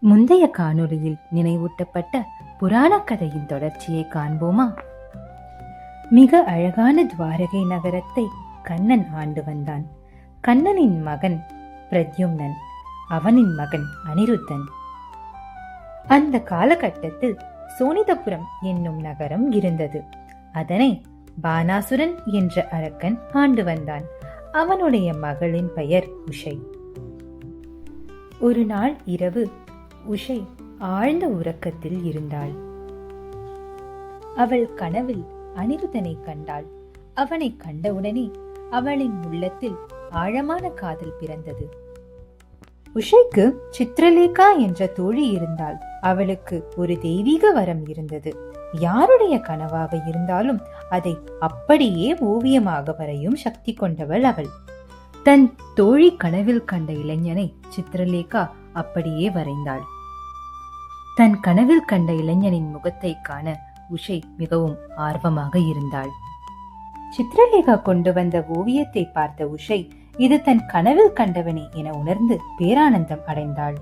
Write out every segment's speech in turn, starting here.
முந்தைய காணொளியில் நினைவூட்டப்பட்ட புராண கதையின் தொடர்ச்சியை காண்போமா? மிக அழகான துவாரகை நகரத்தை கண்ணன் ஆண்டு வந்தான். கண்ணனின் மகன் பிரத்யும்னன் அவனின் மகன் அனிருத்தன். அந்த காலகட்டத்தில் சோனிதபுரம் என்னும் நகரம் இருந்தது. அதனை பானாசுரன் என்ற அரக்கன் ஆண்டு வந்தான். அவனுடைய மகளின் பெயர் உஷை. ஒரு நாள் இரவு உஷை ஆழ்ந்த உறக்கத்தில் இருந்தாள். அவள் கனவில் அனிருதனை கண்டாள். அவனை கண்டவுடனே அவளின் உள்ளத்தில் ஆழமான காதல் பிறந்தது. உஷைக்கு சித்ரலேகா என்ற தோழி இருந்தால் அவளுக்கு ஒரு தெய்வீக வரம் இருந்தது. யாருடைய கனவாக இருந்தாலும் அதை அப்படியே ஓவியமாக வரையும் சக்தி கொண்டவள் அவள். தன் தோழி கனவில் கண்ட இளைஞனை சித்ரலேகா அப்படியே வரைந்தாள். தன் கனவில் கண்ட இளைஞனின் முகத்தை காண உஷை மிகவும் ஆர்வமாக இருந்தாள். சித்ரலேகா கொண்டு வந்த ஓவியத்தை பார்த்த உஷை இது தன் கனவில் கண்டவனே என உணர்ந்து பேரானந்தம் அடைந்தாள்.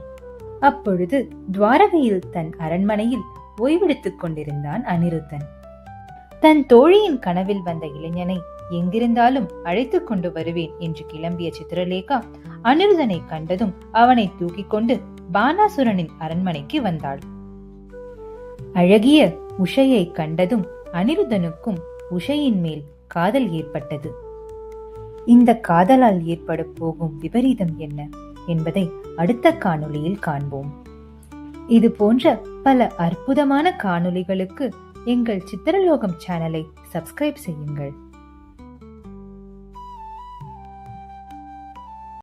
அப்பொழுது துவாரகையில் தன் அரண்மனையில் ஓய்வெடுத்துக் கொண்டிருந்தான் அனிருத்தன். தன் தோழியின் கனவில் வந்த இளைஞனை எங்கிருந்தாலும் அழைத்துக் கொண்டு வருவேன் என்று கிளம்பிய சித்திரலேகா அனிருதனை கண்டதும் அவனை தூக்கிக் கொண்டு பானாசுரனின் அரண்மனைக்கு வந்தாள். அழகிய உஷையை கண்டதும் அனிருதனுக்கும் உஷையின் மேல் காதல் ஏற்பட்டது. இந்த காதலால் ஏற்பட போகும் விபரீதம் என்ன என்பதை அடுத்த காணொளியில் காண்போம். இது போன்ற பல அற்புதமான காணொளிகளுக்கு எங்கள் சித்திரலோகம் சேனலை சப்ஸ்கிரைப் செய்யுங்கள்.